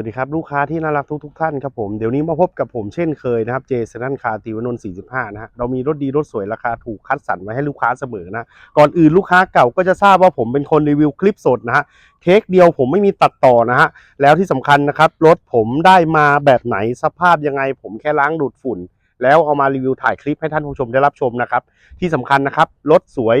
วัสดีครับลูกค้าที่น่ารักทุกทท่านครับผมเดี๋ยวนี้มาพบกับผมเช่นเคยนะครับเจสันคาติวนนท์45 นะฮะเรามีรถดีรถสวยราคาถูกคัดสรรไว้ให้ลูกค้าเสมอนะก่อนอื่นลูกค้าเก่าก็จะทราบว่าผมเป็นคนรีวิวคลิปสดนะฮะเทคเดียวผมไม่มีตัดต่อนะฮะแล้วที่สำคัญนะครับรถผมได้มาแบบไหนสภาพยังไง ผมแค่ล้างดูดฝุ่น แล้วเอามารีวิวถ่ายคลิปให้ท่านผู้ชมได้รับชมนะครับที่สำคัญนะครับรถสวย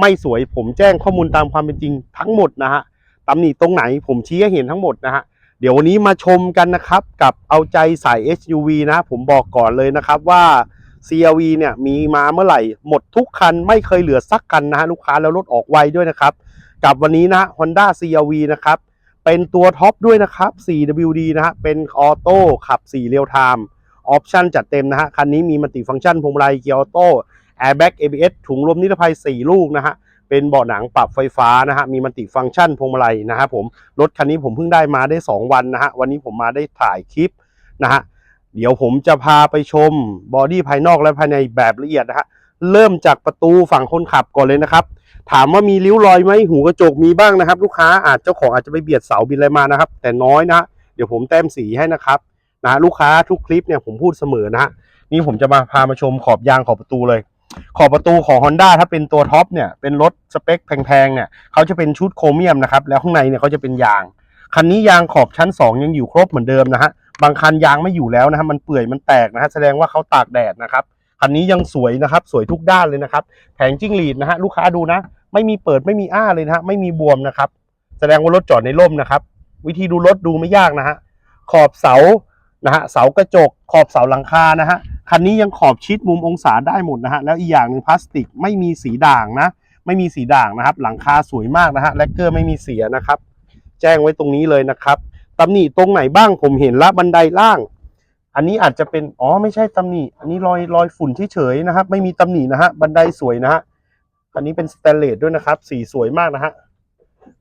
ไม่สวยผมแจ้งข้อมูลตามความเป็นจริงทั้งหมดนะฮะตำหนิตรงไหนผมชี้ให้เห็นทั้งหมดนะฮะ ดี๋ยววันนี้มาชมกันนะครับ กับเอาใจสาย SUV นะ ผมบอกก่อนเลยนะครับว่า CRV เนี่ยมีมาเมื่อไหร่ หมดทุกคันไม่เคยเหลือสักคันนะฮะลูกค้าแล้วรถออกไวด้วยนะครับ กับวันนี้นะ Honda CRV นะครับ เป็นตัวท็อปด้วยนะครับ 4WD นะฮะเป็นออโต้ขับ 4 เรียวไทม์ออปชั่นจัดเต็มนะฮะคันนี้มีมัลติฟังก์ชันพวงมาลัยเกียร์ออโต้แอร์แบ็ก ABS ถุงลมนิรภัย 4 ลูกนะฮะ เป็นเบาะหนังปรับไฟฟ้านะฮะมีมัลติฟังก์ชันพวงมาลัยนะฮะผมรถคันนี้ผมเพิ่งได้มาได้ 2 วันนะฮะวันนี้ผมมาได้ถ่ายคลิปนะฮะเดี๋ยวผมจะพาไปชมบอดี้ภายนอกและภายในแบบละเอียดนะฮะเริ่มจากประตูฝั่งคนขับก่อนเลยนะครับถามว่ามีริ้วรอยไหมหูกระจกมีบ้างนะครับ ลูกค้าอาจเจ้าของอาจจะไปเบียดเสาบินอะไรมานะครับ แต่น้อยนะฮะเดี๋ยวผมแต้มสีให้นะครับนะฮะลูกค้าทุกคลิปเนี่ยผมพูดเสมอนะฮะนี่ผมจะมาพามาชมขอบยางขอบประตูเลย ขอบประตูของ Honda ถ้าเป็นตัวท็อปเนี่ยเป็นรถสเปคแพงๆเนี่ยเขาจะเป็นชุดโครเมียมนะครับแล้วข้างในเนี่ยเขาจะเป็นยาง คันนี้ยางขอบชั้น 2 ยังอยู่ครบเหมือนเดิมนะฮะบางคันยางไม่อยู่แล้วนะฮะมันเปื่อยมันแตกนะฮะแสดงว่าเขาตากแดดนะครับคันนี้ยังสวยนะครับสวยทุกด้านเลยนะครับแผงจิ้งหรีดนะฮะลูกค้าดูนะ ไม่มีเปิดไม่มีอ้าเลยนะฮะไม่มีบวมนะครับ แสดงว่ารถจอดในร่มนะครับ วิธีดูรถดูไม่ยากนะฮะขอบเสานะฮะเสากระจก ขอบเสาหลังคานะฮะ คันนี้ยังขอบชิดมุมองศาได้หมดนะฮะแล้วอีกอย่างหนึ่งพลาสติกไม่มีสีด่างนะไม่มีสีด่างนะครับ หลังคาสวยมากนะฮะแลกเกอร์ไม่มีเสียนะครับ แจ้งไว้ตรงนี้เลยนะครับตำหนิตรงไหนบ้างผมเห็นละบันไดล่าง อันนี้อาจจะเป็นอ๋อไม่ใช่ตำหนิ อันนี้รอยรอยฝุ่นเฉยๆนะครับไม่มีตำหนินะฮะบันไดสวยนะฮะอันนี้เป็นสแตนเลสด้วยนะครับ สีสวยมากนะฮะ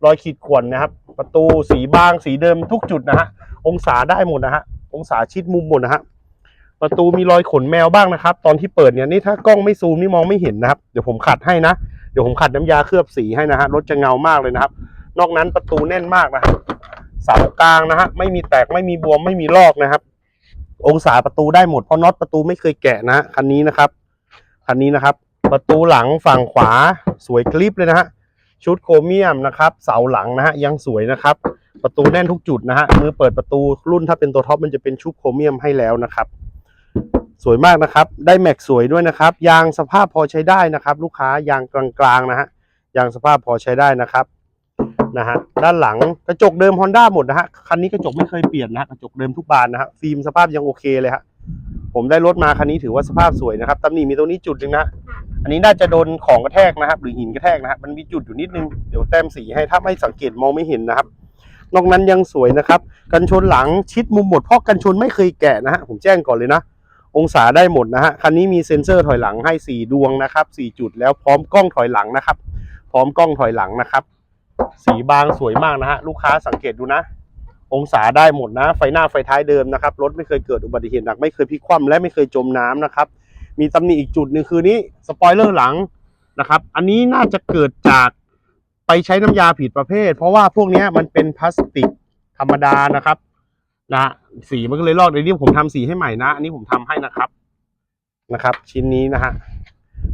รอยขีดข่วนนะครับ ประตูสีบางสีเดิมทุกจุดนะฮะองศาได้หมดนะฮะองศาชิดมุมหมดนะฮะ ประตูมีรอยขนแมวบ้างนะครับ ตอนที่เปิดเนี่ยนี่ถ้ากล้องไม่ซูมนี่มองไม่เห็นนะครับ เดี๋ยวผมขัดให้นะ เดี๋ยวผมขัดน้ำยาเคลือบสีให้นะฮะรถจะเงามากเลยนะครับ นอกนั้นประตูแน่นมากนะครับเสากลางนะฮะไม่มีแตกไม่มีบวมไม่มีลอกนะครับ องศาประตูได้หมดเพราะน็อตประตูไม่เคยแกะนะฮะคันนี้นะครับคันนี้นะครับ ประตูหลังฝั่งขวาสวยคลิปเลยนะฮะชุดโครเมียมนะครับ เสาหลังนะฮะยังสวยนะครับ ประตูแน่นทุกจุดนะฮะมือเปิดประตูรุ่นถ้าเป็นตัวท็อปมันจะเป็นชุดโครเมียมให้แล้วนะครับ สวยมากนะครับ ได้แม็กสวยด้วยนะครับ ยางสภาพพอใช้ได้นะครับ ลูกค้ายางกลางๆนะฮะยางสภาพพอใช้ได้นะครับนะฮะด้านหลังกระจกเดิม Honda หมดนะฮะคันนี้กระจกไม่เคยเปลี่ยนนะฮะกระจกเดิมทุกบานนะฮะฟิล์มสภาพยังโอเคเลยฮะผมได้รถมาคันนี้ถือว่าสภาพสวยนะครับตำหนิมีตรงนี้จุดหนึ่งนะอันนี้น่าจะโดนของกระแทกนะครับ หรือหินกระแทกนะครับมันมีจุดอยู่นิดนึงเดี๋ยวแต้มสีให้ถ้าไม่สังเกตมองไม่เห็นนะครับนอกนั้นยังสวยนะครับ กันชนหลังชิดมุมหมดเพราะกันชนไม่เคยแกะนะฮะผมแจ้งก่อนเลยนะ องศาได้หมดนะฮะคันนี้มีเซ็นเซอร์ถอยหลังให้ 4 ดวงนะครับ 4 จุดแล้วพร้อมกล้องถอยหลังนะครับ พร้อมกล้องถอยหลังนะครับ สีบางสวยมากนะฮะลูกค้าสังเกตดูนะ องศาได้หมดนะ ไฟหน้าไฟท้ายเดิมนะครับรถไม่เคยเกิดอุบัติเหตุหนักไม่เคยพลิกคว่ำและไม่เคยจมน้ำนะครับ มีตำหนิอีกจุดหนึ่งคือนี้สปอยเลอร์หลังนะครับ อันนี้น่าจะเกิดจากไปใช้น้ำยาผิดประเภท เพราะว่าพวกนี้มันเป็นพลาสติกธรรมดานะครับ นะสีมันก็เลยลอกเดี๋ยวนี้ผมทำสีให้ใหม่นะ อันนี้ผมทำให้นะครับนะครับ ชิ้นนี้นะฮะ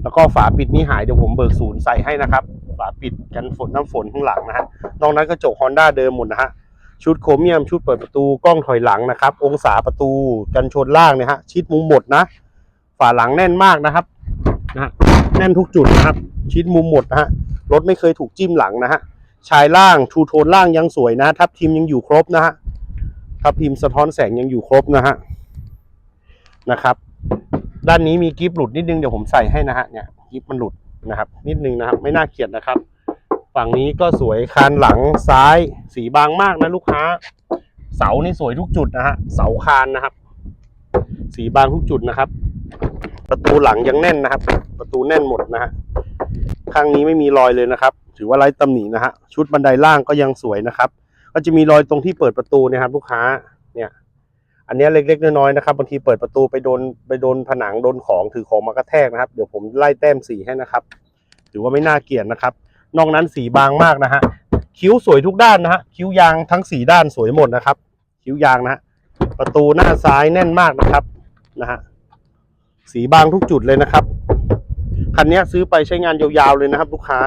แล้วก็ฝาปิดนี่หายเดี๋ยวผมเบิกศูนย์ใส่ให้นะครับ ฝาปิดกันฝนน้ำฝนข้างหลังนะฮะนอกนั้นกระจกฮอนด้าเดิมหมดนะฮะชุดโครเมียมชุดเปิดประตูกล้องถอยหลังนะครับ องศาประตูกันชนล่างเนี่ยฮะชิดมุมหมดนะ ฝาหลังแน่นมากนะครับนะฮะแน่นทุกจุดนะครับ ชิดมุมหมดนะฮะรถไม่เคยถูกจิ้มหลังนะฮะชายล่างทูโทนล่างยังสวยนะ ทับทิมยังอยู่ครบนะฮะ ทับทิมสะท้อนแสงยังอยู่ครบนะฮะนะครับ ด้านนี้มีกิฟหลุดนิดนึงเดี๋ยวผมใส่ให้นะฮะเนี่ยกิฟมันหลุดนะครับ นิดนึงนะครับ ไม่น่าเกลียดนะครับ ฝั่งนี้ก็สวยคานหลังซ้ายสีบางมากนะลูกค้า เสานี่สวยทุกจุดนะฮะเสาคานนะครับ สีบางทุกจุดนะครับ ประตูหลังยังแน่นนะครับ ประตูแน่นหมดนะฮะข้างนี้ไม่มีรอยเลยนะครับ ถือว่าไร้ตำหนินะฮะชุดบันไดล่างก็ยังสวยนะครับ ก็จะมีรอยตรงที่เปิดประตูนยครับ ลูกค้าเนี่ยอันนี้เล็กๆน้อยๆนะครับบางทีเปิดประตูไปโดนไปโดนผนังโดนของถือของมากระแทกนะครับเดี๋ยวผมไล่แต้มสีให้นะครับถือว่าไม่น่าเกลียดนะครับ นอกนั้นสีบางมากนะฮะคิ้วสวยทุกด้านนะฮะคิ้วยางทั้งสีด้านสวยหมดนะครับคิ้วคิ้วยางนะฮะประตูหน้าซ้ายแน่นมากนะครับนะฮะสีบางทุกจุดเลยนะครับคันนี้ซื้อไปใช้งานยาวๆเลยนะครับ ลูกค้า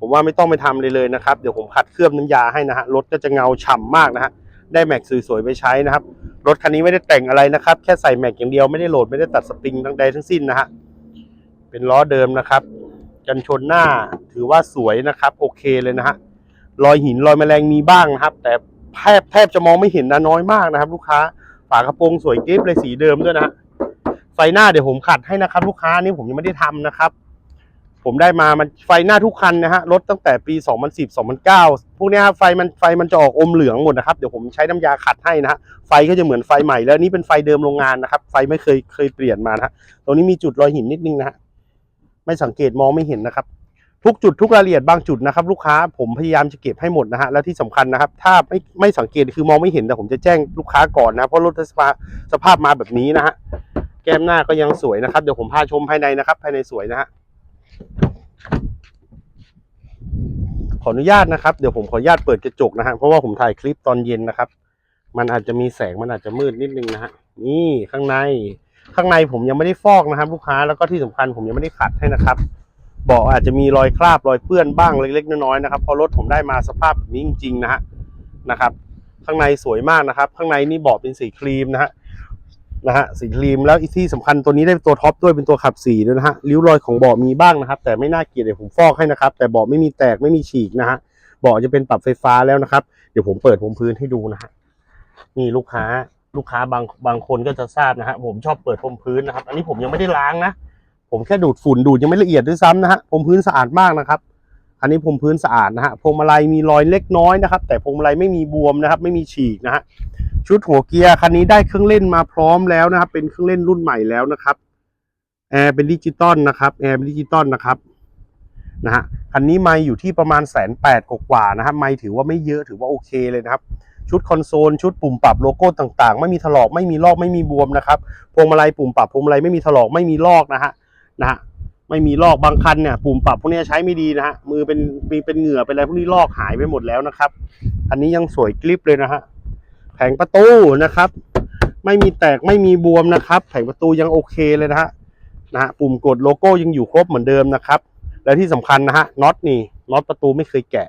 ผมว่าไม่ต้องไปทำเลยเลยนะครับ เดี๋ยวผมขัดเคลือบน้ำยาให้นะฮะรถก็จะเงาฉ่ำมากนะฮะได้แม็กสวยๆไปใช้นะครับรถคันนี้ไม่ได้แต่งอะไรนะครับ แค่ใส่แม็กอย่างเดียวไม่ได้โหลดไม่ได้ตัดสปริงทั้งใดทั้งสิ้นนะฮะเป็นล้อเดิมนะครับ กันชนหน้าถือว่าสวยนะครับ โอเคเลยนะฮะรอยหินรอยแมลงมีบ้างนะครับ แต่แทบแทบจะมองไม่เห็นนะน้อยมากนะครับ ลูกค้าฝากระโปรงสวยกริบเลยสีเดิมด้วยนะไฟหน้าเดี๋ยวผมขัดให้นะครับ ลูกค้านี่ผมยังไม่ได้ทำนะครับ ผมได้มามันไฟหน้าทุกคันนะฮะรถตั้งแต่ปี 2010 2009 พวกนี้ยไฟมันไฟมันจะออกอมเหลืองหมดนะครับเดี๋ยวผมใช้น้ำยาขัดให้นะฮะไฟก็จะเหมือนไฟใหม่แล้วนี่เป็นไฟเดิมโรงงานนะครับไฟไม่เคยเคยเปลี่ยนมานะฮะตรงนี้มีจุดรอยหินนิดนึงนะฮะไม่สังเกตมองไม่เห็นนะครับ ทุกจุดทุกรายละเอียดบางจุดนะครับ ลูกค้าผมพยายามจะเก็บให้หมดนะฮะและที่สำคัญนะครับ ถ้าไม่ไม่สังเกตคือมองไม่เห็นแต่ผมจะแจ้งลูกค้าก่อนนะเพราะรถสภาพสภาพมาแบบนี้นะฮะแก้มหน้าก็ยังสวยนะครับเดี๋ยวผมพาชมภายในนะครับ ภายในสวยนะฮะ ขออนุญาตนะครับ เดี๋ยวผมขออนุญาตเปิดกระจกนะฮะ เพราะว่าผมถ่ายคลิปตอนเย็นนะครับ มันอาจจะมีแสง มันอาจจะมืดนิดนึงนะฮะ นี่ข้างใน ข้างในผมยังไม่ได้ฟอกนะครับ ลูกค้า แล้วก็ที่สำคัญผมยังไม่ได้ขัดให้นะครับ เบาะอาจจะมีรอยคราบรอยเปื้อนบ้างเล็ก ๆ น้อยๆนะครับเพราะรถผมได้มาสภาพนี้จริงๆนะฮะ นะครับ ข้างในสวยมากนะครับ ข้างในนี่เบาะเป็นสีครีมนะฮะ นะฮะสีครีมแล้วอีกที่สำคัญตัวนี้ได้ตัวท็อปด้วยเป็นตัวขับสีด้วยนะฮะริ้วรอยของเบาะมีบ้างนะครับ แต่ไม่น่าเกลียดเดี๋ยวผมฟอกให้นะครับ แต่เบาะไม่มีแตกไม่มีฉีกนะฮะเบาะจะเป็นปรับไฟฟ้าแล้วนะครับ เดี๋ยวผมเปิดผมพื้นให้ดูนะฮะนี่ลูกค้าลูกค้าบางบางคนก็จะทราบนะฮะผมชอบเปิดพรมพื้นนะครับ อันนี้ผมยังไม่ได้ล้างนะ ผมแค่ดูดฝุ่นดูดยังไม่ละเอียดด้วยซ้ำนะฮะพรมพื้นสะอาดมากนะครับ อันนี้พรมพื้นสะอาดนะฮะพวงมาลัยมีรอยเล็กน้อยนะครับ แต่พวงมาลัยไม่มีบวมนะครับ ไม่มีฉีกนะฮะชุดหัวเกียร์คันนี้ได้เครื่องเล่นมาพร้อมแล้วนะครับ เป็นเครื่องเล่นรุ่นใหม่แล้วนะครับแอร์เป็นดิจิตอลนะครับแอร์เป็นดิจิตอลนะครับนะฮะคันนี้ไม่อยู่ที่ประมาณแสนแปดกว่านะครับไม่ถือว่าไม่เยอะถือว่าโอเคเลยนะครับ ชุดคอนโซลชุดปุ่มปรับโลโก้ต่างๆ ไม่มีถลอกไม่มีลอกไม่มีบวมนะครับพวงมาลัยปุ่มปรับพวงมาลัยไม่มีถลอกไม่มีลอกนะฮะนะฮะ ไม่มีลอกบางคันเนี่ยปุ่มปรับพวกนี้ใช้ไม่ดีนะฮะมือเป็นมีเป็นเหงื่อเป็นอะไรพวกนี้ลอกหายไปหมดแล้วนะครับ อันนี้ยังสวยกริบเลยนะฮะแผงประตูนะครับ ไม่มีแตกไม่มีบวมนะครับ แผงประตูยังโอเคเลยนะฮะนะฮะปุ่มกดโลโก้ยังอยู่ครบเหมือนเดิมนะครับ และที่สำคัญนะฮะน็อตนี่น็อตประตูไม่เคยแกะ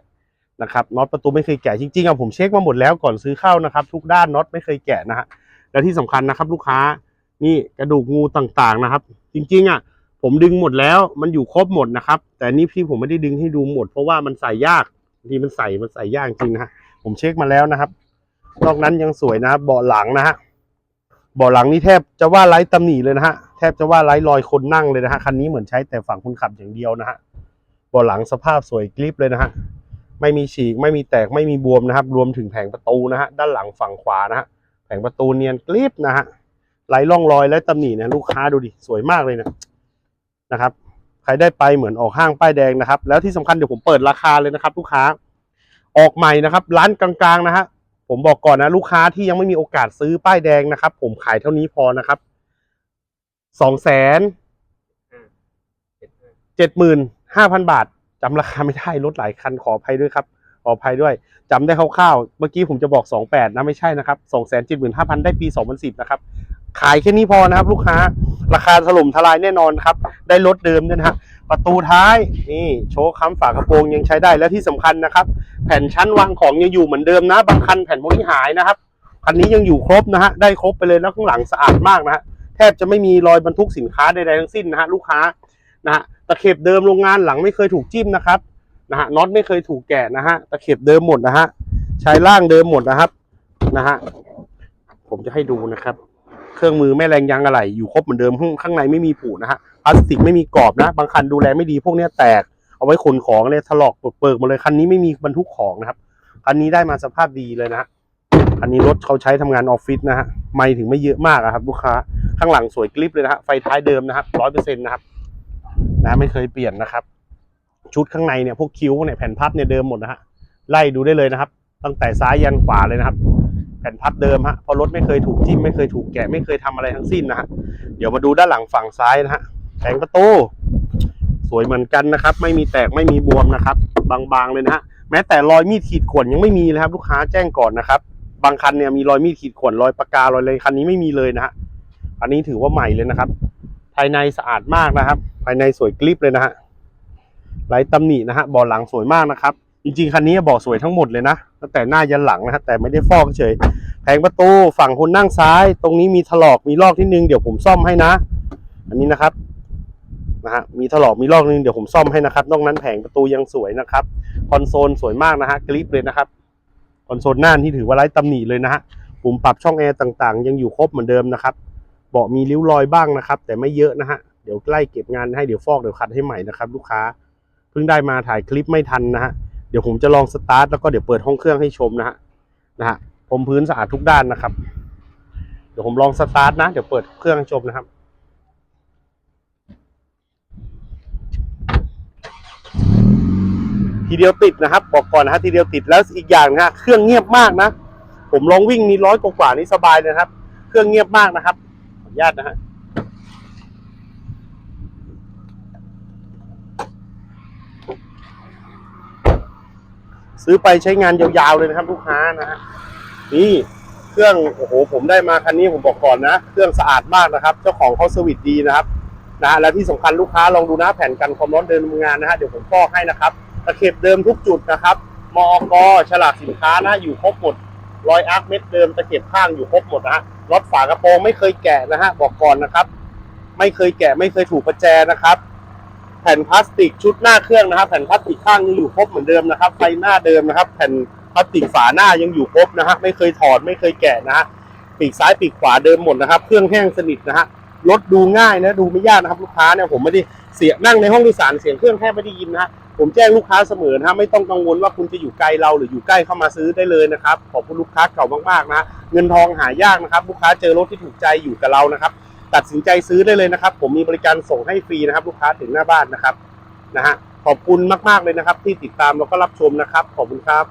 นะครับน็อตประตูไม่เคยแกะจริงๆอะผมเช็คมาหมดแล้วก่อนซื้อเข้านะครับ ทุกด้านน็อตไม่เคยแกะนะฮะและที่สำคัญนะครับ ลูกค้านี่กระดูกงูต่างๆนะครับ จริงๆอะ ผมดึงหมดแล้ว มันอยู่ครบหมดนะครับ แต่นี่พี่ผมไม่ได้ดึงให้ดูหมด เพราะว่ามันใส่ยากบางทีมันใส่มันใส่ยากจริงนะผมเช็คมาแล้วนะครับนอกนั้นยังสวยนะครับเบาะหลังนะฮะเบาะหลังนี่แทบจะว่าไร้ตำหนิเลยนะฮะแทบจะว่าไร้รอยคนนั่งเลยนะฮะคันนี้เหมือนใช้แต่ฝั่งคนขับอย่างเดียวนะฮะเบาะหลังสภาพสวยกริบเลยนะฮะไม่มีฉีกไม่มีแตกไม่มีบวมนะครับ รวมถึงแผงประตูนะฮะด้านหลังฝั่งขวานะฮะแผงประตูเนียนกริบนะฮะไร้ร่องรอยและตำหนินะลูกค้าดูดิสวยมากเลยนะ นะครับใครได้ไปเหมือนออกห้างป้ายแดงนะครับ แล้วที่สำคัญเดี๋ยวผมเปิดราคาเลยนะครับลูกค้าออกใหม่นะครับ ร้านกลางๆนะฮะผมบอกก่อนนะลูกค้าที่ยังไม่มีโอกาสซื้อป้ายแดงนะครับ ผมขายเท่านี้พอนะครับสองแสนเจ็ดหมื่นห้าพันบาทจำราคาไม่ได้ลดหลายคันขออภัยด้วยครับขออภัยด้วยจำได้คร่าวๆเมื่อกี้ผมจะบอกสองแปดนะไม่ใช่นะครับสองแสนเจ็ดหมื่นห้าพันได้ปีสองพันสิบนะครับขายแค่นี้พอนะครับ ลูกค้า ราคาถล่มทลายแน่นอนครับ ได้รถเดิมด้วยนะฮะประตูท้ายนี่โชว์ค้ำฝากระโปรงยังใช้ได้และที่สำคัญนะครับ แผ่นชั้นวางของยังอยู่เหมือนเดิมนะบางคันแผ่นพวกนี้หายนะครับคันนี้ยังอยู่ครบนะฮะได้ครบไปเลยแล้วข้างหลังสะอาดมากนะฮะแทบจะไม่มีรอยบรรทุกสินค้าใดๆทั้งสิ้นนะฮะลูกค้านะฮะตะเข็บเดิมโรงงานหลังไม่เคยถูกจิ้มนะครับนะฮะน็อตไม่เคยถูกแกะนะฮะตะเข็บเดิมหมดนะฮะใช้ล่างเดิมหมดนะครับนะฮะผมจะให้ดูนะครับ เครื่องมือแม่แรงยางอะไหล่อยู่ครบเหมือนเดิมข้างข้างในไม่มีผุนะฮะพลาสติกไม่มีกรอบนะ บางคันดูแลไม่ดีพวกเนี้ยแตกเอาไว้ขนของเนี่ยถลอกเปิกหมดเลยคันนี้ไม่มีบรรทุกของนะครับคันนี้ได้มาสภาพดีเลยนะฮะคันนี้รถเขาใช้ทำงานออฟฟิศนะฮะไม่ถึงไม่เยอะมากครับ ลูกค้าข้างหลังสวยกริบเลยนะฮะไฟท้ายเดิมนะครับร้อยเปอร์เซ็นต์นะครับนะไม่เคยเปลี่ยนนะครับ ชุดข้างในเนี่ยพวกคิ้วเนี่ยแผ่นพับเนี่ยเดิมหมดนะฮะไล่ดูได้เลยนะครับ ตั้งแต่ซ้ายยันขวาเลยนะครับ แผ่นพับเดิมฮะเพราะรถไม่เคยถูกจิ้มไม่เคยถูกแกะไม่เคยทำอะไรทั้งสิ้นนะฮะเดี๋ยวมาดูด้านหลังฝั่งซ้ายนะฮะแผงประตูสวยเหมือนกันนะครับ ไม่มีแตกไม่มีบวมนะครับ บางๆเลยนะฮะแม้แต่รอยมีดขีดข่วนยังไม่มีเลยครับ ลูกค้าแจ้งก่อนนะครับ บางคันเนี่ยมีรอยมีดขีดข่วนรอยปากการอยอะไรคันนี้ไม่มีเลยนะฮะอันนี้ถือว่าใหม่เลยนะครับ ภายในสะอาดมากนะครับ ภายในสวยกริบเลยนะฮะไร้ตำหนินะฮะบาะหลังสวยมากนะครับ จริงๆ คันนี้บาะสวยทั้งหมดเลยนะตั้งแต่หน้ายันหลังนะฮะแต่ไม่ได้ฟอกเฉยแผงประตูฝั่งคนนั่งซ้าย ตรงนี้มีถลอกมีลอกที่นึงเดี๋ยวผมซ่อมให้นะ อันนี้นะครับนะฮะมีถลอกมีลอกนึงเดี๋ยวผมซ่อมให้นะครับนอกนั้นแผงประตูยังสวยนะครับคอนโซลสวยมากนะฮะกริปเลยนะครับคอนโซลหน้าที่ถือว่าไร้ตำหนิเลยนะฮะปุ่มปรับช่องแอร์ต่างๆ ยังอยู่ครบเหมือนเดิมนะครับเบาะมีริ้วรอยบ้างนะครับ แต่ไม่เยอะนะฮะเดี๋ยวไล่เก็บงานให้เดี๋ยวฟอกเดี๋ยวคัดให้ใหม่นะครับ ลูกค้าเพิ่งได้มาถ่ายคลิปไม่ทันนะฮะ เดี๋ยวผมจะลองสตาร์ทแล้วก็เดี๋ยวเปิดห้องเครื่องให้ชมนะฮะนะฮะผมพื้นสะอาดทุกด้านนะครับ เดี๋ยวผมลองสตาร์ทนะ เดี๋ยวเปิดเครื่องให้ชมนะครับทีเดียวติดนะครับบอกก่อนนะฮะทีเดียวติดแล้วอีกอย่างนะฮะเครื่องเงียบมากนะ ผมลองวิ่งนี่ร้อยกว่านี่สบายเลยนะครับ เครื่องเงียบมากนะครับขออนุญาตนะฮะ ซื้อไปใช้งานยาวๆเลยนะครับ ลูกค้านะฮะนี่เครื่องโอ้โหผมได้มาคันนี้ผมบอกก่อนนะ เครื่องสะอาดมากนะครับ เจ้าของเขาสวิตดีนะครับนะและที่สำคัญลูกค้าลองดูนะแผ่นกันความร้อนเดินงานนะฮะเดี๋ยวผมฟอกให้นะครับตะเข็บเดิมทุกจุดนะครับมอกฉลากสินค้านะอยู่ครบหมดรอยอาร์คเม็ดเดิมตะเข็บข้างอยู่ครบหมดนะฮะรถฝากระโปรงไม่เคยแกะนะฮะบอกก่อนนะครับ ไม่เคยแกะไม่เคยถูกประแจนะครับ แผ่นพลาสติกชุดหน้าเครื่องนะครับ แผ่นพลาสติกข้างยังอยู่ครบเหมือนเดิมนะครับ ไฟหน้าเดิมนะครับ แผ่นพลาสติกฝาหน้ายังอยู่ครบนะฮะไม่เคยถอดไม่เคยแกะนะฮะปีกซ้ายปีกขวาเดิมหมดนะครับ เครื่องแห้งสนิทนะฮะรถดูง่ายนะดูไม่ยากนะครับลูกค้าเนี่ยผมไม่ได้เสียงนั่งในห้องโดยสารเสียงเครื่องแทบไม่ได้ยินนะฮะผมแจ้งลูกค้าเสมอนะฮะไม่ต้องกังวลว่าคุณจะอยู่ไกลเราหรืออยู่ใกล้เข้ามาซื้อได้เลยนะครับขอบคุณลูกค้าเก่ามากๆนะเงินทองหายากนะครับ ลูกค้าเจอรถที่ถูกใจอยู่กับเรานะครับ ตัดสินใจซื้อได้เลยนะครับ ผมมีบริการส่งให้ฟรีนะครับ ลูกค้าถึงหน้าบ้านนะครับนะฮะขอบคุณมากๆเลยนะครับ ที่ติดตามแล้วก็รับชมนะครับ ขอบคุณครับ